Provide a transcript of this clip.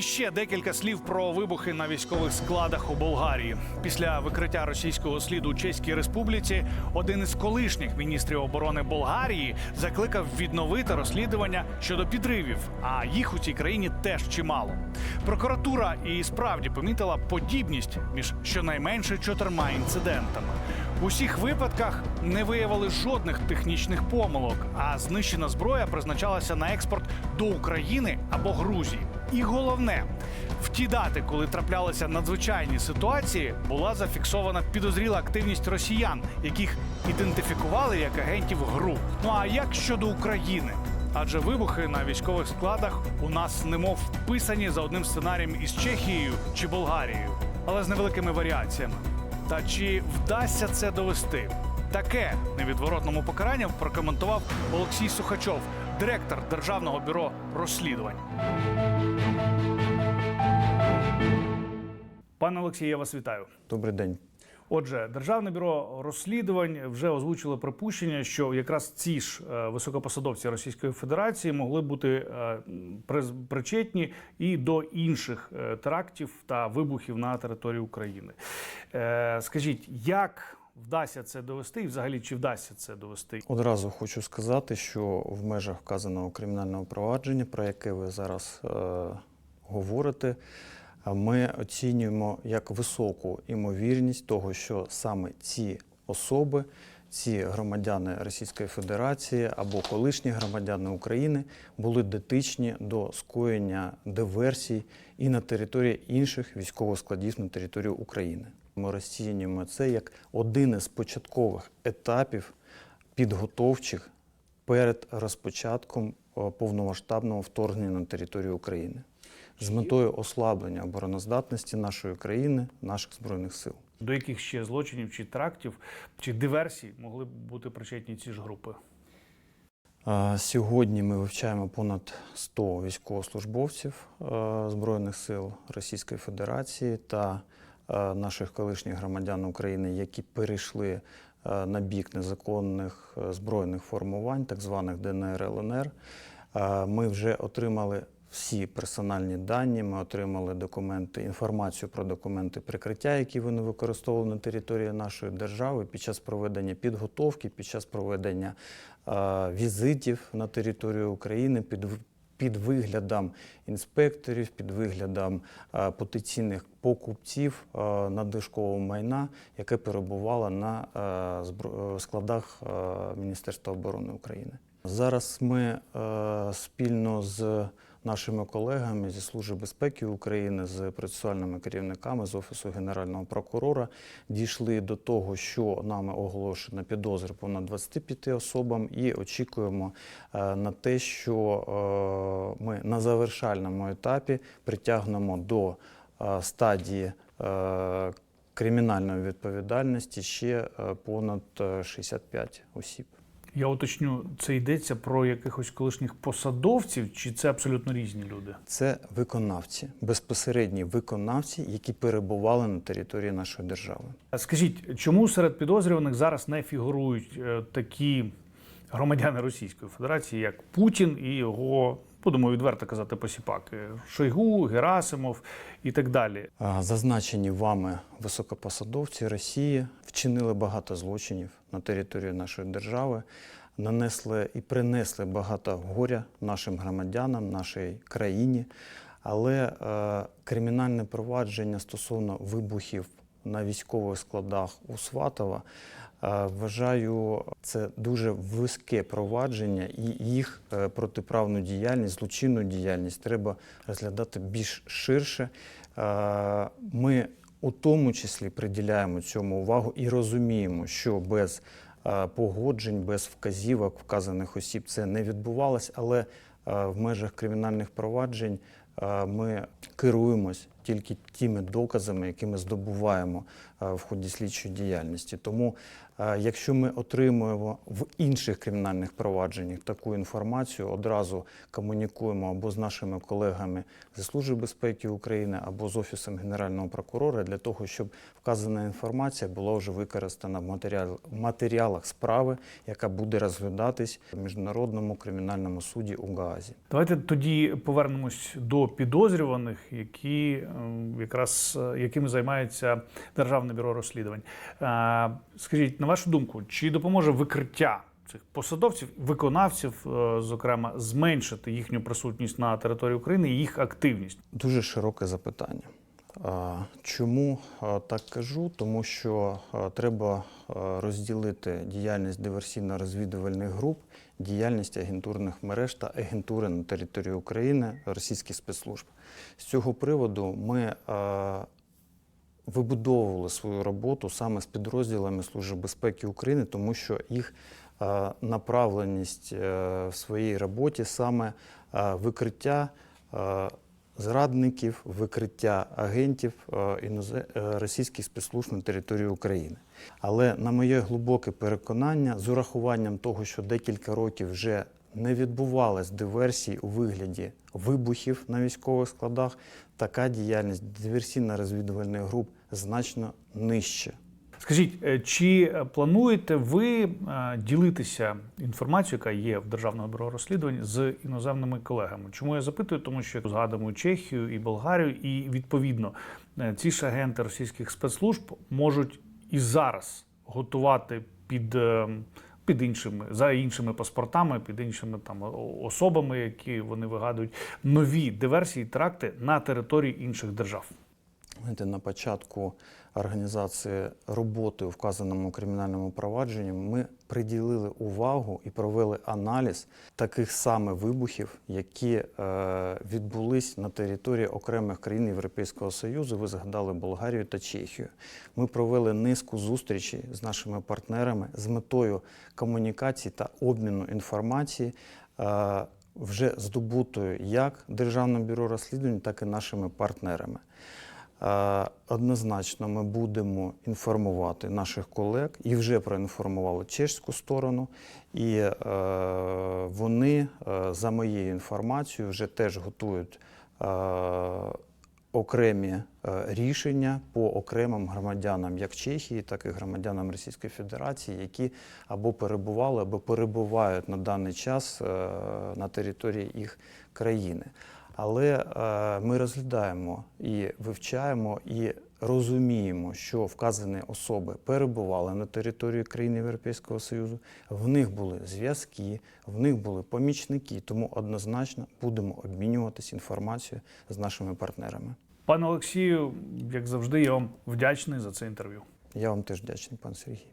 Ще декілька слів про вибухи на військових складах у Болгарії. Після викриття російського сліду у Чеській Республіці один із колишніх міністрів оборони Болгарії закликав відновити розслідування щодо підривів. А їх у цій країні теж чимало. Прокуратура і справді помітила подібність між щонайменше чотирма інцидентами. У всіх випадках не виявили жодних технічних помилок, а знищена зброя призначалася на експорт до України або Грузії. І головне, в ті дати, коли траплялися надзвичайні ситуації, була зафіксована підозріла активність росіян, яких ідентифікували як агентів ГРУ. Ну а як щодо України? Адже вибухи на військових складах у нас немов вписані за одним сценарієм із Чехією чи Болгарією, але з невеликими варіаціями. Та чи вдасться це довести? Таке невідворотному покаранням прокоментував Олексій Сухачов, директор Державного бюро розслідувань. Пане Олексій, я вас вітаю. Добрий день. Отже, Державне бюро розслідувань вже озвучило припущення, що якраз ці ж е, високопосадовці Російської Федерації могли бути е, причетні і до інших е, терактів та вибухів на території України. Скажіть, як вдасться це довести, і взагалі чи вдасться це довести? Одразу хочу сказати, що в межах вказаного кримінального провадження, про яке ви зараз е, говорите, ми оцінюємо як високу імовірність того, що саме ці особи, ці громадяни Російської Федерації або колишні громадяни України були дотичні до скоєння диверсій і на території інших військових складів на території України. Ми розцінюємо це як один із початкових етапів підготовчих перед розпочатком е, повномасштабного вторгнення на територію України з метою ослаблення обороноздатності нашої країни, наших збройних сил. До яких ще злочинів чи терактів чи диверсій могли б бути причетні ці ж групи? Сьогодні ми вивчаємо понад 100 військовослужбовців е, Збройних сил Російської Федерації та наших колишніх громадян України, які перейшли е, на бік незаконних е, збройних формувань, так званих ДНР ЛНР. Е, Ми вже отримали всі персональні дані, ми отримали документи, інформацію про документи прикриття, які вони використовували на території нашої держави під час проведення підготовки, під час проведення е, візитів на територію України, під, під виглядом інспекторів, під виглядом е, потенційних покупців е, надлишкового майна, яке перебувало на е, складах Міністерства оборони України. Зараз ми спільно з нашими колегами зі Служби безпеки України, з процесуальними керівниками з Офісу Генерального прокурора дійшли до того, що нами оголошено підозри понад 25 особам, і очікуємо е, на те, що е, ми на завершальному етапі притягнемо до е, стадії. Кримінальної відповідальності ще понад е, 65 осіб. Я уточню, це йдеться про якихось колишніх посадовців, чи це абсолютно різні люди? Це виконавці, безпосередні виконавці, які перебували на території нашої держави. А Скажіть, чому серед підозрюваних зараз не фігурують е, такі громадяни Російської Федерації, як Путін і його, будемо відверто казати, посіпаки Шойгу, Герасимов і так далі? Зазначені вами високопосадовці Росії вчинили багато злочинів на території нашої держави, нанесли і принесли багато горя нашим громадянам, нашій країні. Але е, кримінальне провадження стосовно вибухів на військових складах у Сватова вважаю, це дуже вузьке провадження, і їх е, протиправну діяльність, злочинну діяльність треба розглядати більш ширше. Ми у тому числі приділяємо цьому увагу і розуміємо, що без погоджень, без вказівок вказаних осіб це не відбувалось, але в межах кримінальних проваджень ми керуємось тільки тими доказами, які ми здобуваємо е, в ході слідчої діяльності. Тому, е, якщо ми отримуємо в інших кримінальних провадженнях таку інформацію, одразу комунікуємо або з нашими колегами зі Служби безпеки України, або з Офісом Генерального прокурора для того, щоб вказана інформація була вже використана в матеріал- матеріалах справи, яка буде розглядатись в Міжнародному кримінальному суді у Гаазі. Давайте тоді повернемось до підозрюваних, які е, якраз е, якими займається Державне бюро розслідувань. Е, Скажіть, на вашу думку, чи допоможе викриття цих посадовців, виконавців, е, зокрема, зменшити їхню присутність на території України і їх активність? Дуже широке запитання. Чому так кажу? Тому що треба розділити діяльність диверсійно-розвідувальних груп, діяльність агентурних мереж та агентури на території України російських спецслужб. З цього приводу ми а, вибудовували свою роботу саме з підрозділами Служби безпеки України, тому що їх е, направленість е, в своїй роботі саме е, викриття е, зрадників, викриття агентів е, е, російських спецслужб на території України. Але на моє глибоке переконання, з урахуванням того, що декілька років вже не відбувалось диверсій у вигляді вибухів на військових складах, така діяльність диверсійно-розвідувальних груп значно нижче. Скажіть, е, чи е, плануєте ви е, ділитися інформацією, яка є в Державному бюро розслідувань з іноземними колегами? Чому я запитую? Тому що згадуємо Чехію і Болгарію, і відповідно ці ж агенти російських спецслужб можуть і зараз готувати під. Під іншими за іншими паспортами, під іншими там особами, які вони вигадують нові диверсії, теракти на території інших держав. На початку організації роботи у вказаному кримінальному провадженні ми приділили увагу і провели аналіз таких саме вибухів, які е, відбулись на території окремих країн Європейського Союзу. Ви згадали Болгарію та Чехію. Ми провели низку зустрічей з нашими партнерами з метою комунікації та обміну інформації. е, вже здобутою як Державним бюро розслідувань, так і нашими партнерами. Е, Однозначно, ми будемо інформувати наших колег і вже проінформували чеську сторону. І е, вони, е, за моєю інформацією, вже теж готують окремі рішення по окремим громадянам як Чехії, так і громадянам Російської Федерації, які або перебували, або перебувають на даний час на території їх країни. Але е, ми розглядаємо і вивчаємо і розуміємо, що вказані особи перебували на території країн Європейського Союзу, в них були зв'язки, в них були помічники, тому однозначно будемо обмінюватися інформацією з нашими партнерами. Пане Олексію, як завжди, я вам вдячний за це інтерв'ю. Я вам теж вдячний, пан Сергій.